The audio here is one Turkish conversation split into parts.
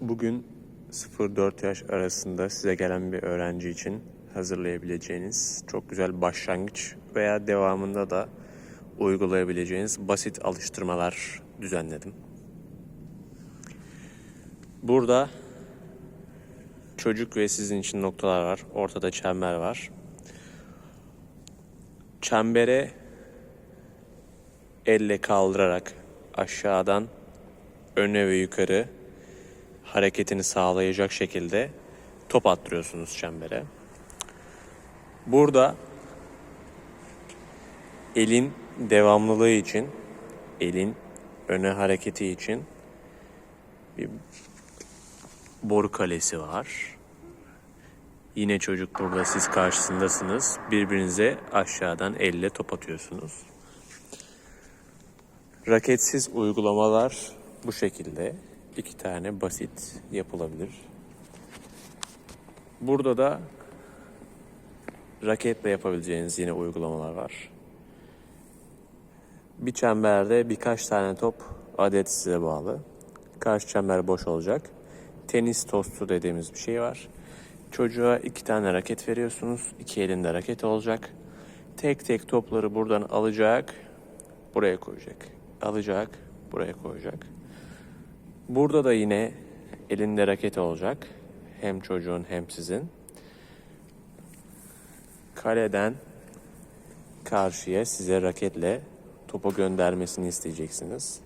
Bugün 0-4 yaş arasında size gelen bir öğrenci için hazırlayabileceğiniz çok güzel başlangıç veya devamında da uygulayabileceğiniz basit alıştırmalar düzenledim. Burada çocuk ve sizin için noktalar var. Ortada çember var. Çembere elle kaldırarak aşağıdan öne ve yukarı hareketini sağlayacak şekilde top attırıyorsunuz çembere. Burada elin devamlılığı için, elin öne hareketi için bir boru kalesi var. Yine çocuk burada siz karşısındasınız. Birbirinize aşağıdan elle top atıyorsunuz. Raketsiz uygulamalar bu şekilde. İki tane basit yapılabilir. Burada da raketle yapabileceğiniz yine uygulamalar var. Bir çemberde birkaç tane top adet size bağlı. Karşı çember boş olacak. Tenis tostu dediğimiz bir şey var. Çocuğa iki tane raket veriyorsunuz. İki elinde raket olacak. Tek tek topları buradan alacak. Buraya koyacak. Alacak. Buraya koyacak. Burada da yine elinde raket olacak. Hem çocuğun hem sizin. Kaleden karşıya size raketle topu göndermesini isteyeceksiniz.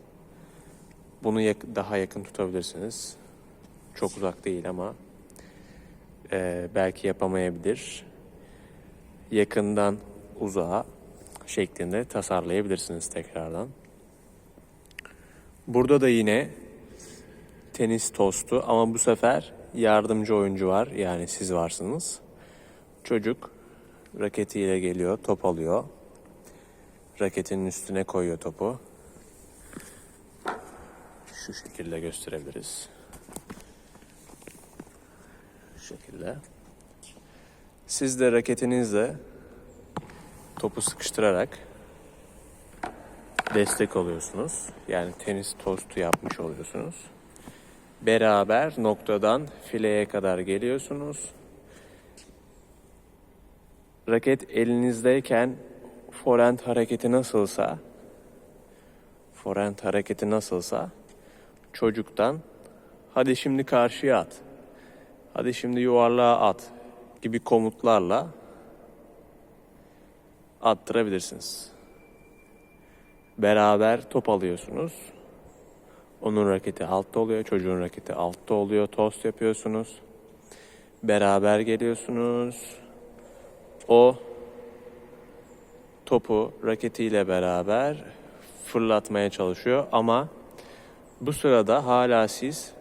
Bunu yak- daha yakın tutabilirsiniz. Çok uzak değil ama e, belki yapamayabilir. Yakından uzağa şeklinde tasarlayabilirsiniz tekrardan. Burada da yine tenis tostu ama bu sefer yardımcı oyuncu var. Yani siz varsınız. Çocuk raketiyle geliyor, top alıyor. Raketinin üstüne koyuyor topu. Şu şekilde gösterebiliriz. Şu şekilde. Siz de raketinizle topu sıkıştırarak destek oluyorsunuz. Yani tenis tostu yapmış oluyorsunuz. Beraber noktadan fileye kadar geliyorsunuz. Raket elinizdeyken forehand hareketi nasılsa forehand hareketi nasılsa çocuktan hadi şimdi karşıya at. Hadi şimdi yuvarlığa at gibi komutlarla attırabilirsiniz. Beraber top alıyorsunuz. Onun raketi altta oluyor, çocuğun raketi altta oluyor. Tost yapıyorsunuz. Beraber geliyorsunuz. O topu raketiyle beraber fırlatmaya çalışıyor ama bu sırada hala siz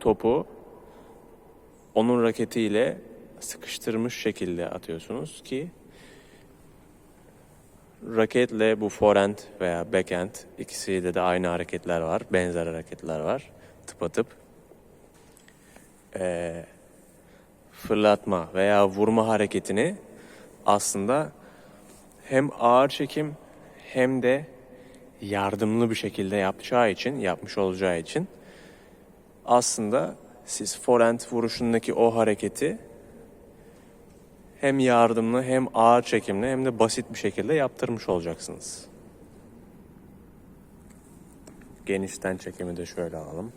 topu onun raketiyle sıkıştırmış şekilde atıyorsunuz ki raketle bu forehand veya backhand ikisiyle de aynı hareketler var. Benzer hareketler var. Tıpatıp. Ee, fırlatma veya vurma hareketini aslında hem ağır çekim hem de yardımlı bir şekilde yapacağı için, yapmış olacağı için aslında siz forehand vuruşundaki o hareketi hem yardımlı hem ağır çekimli hem de basit bir şekilde yaptırmış olacaksınız. Genişten çekimi de şöyle alalım.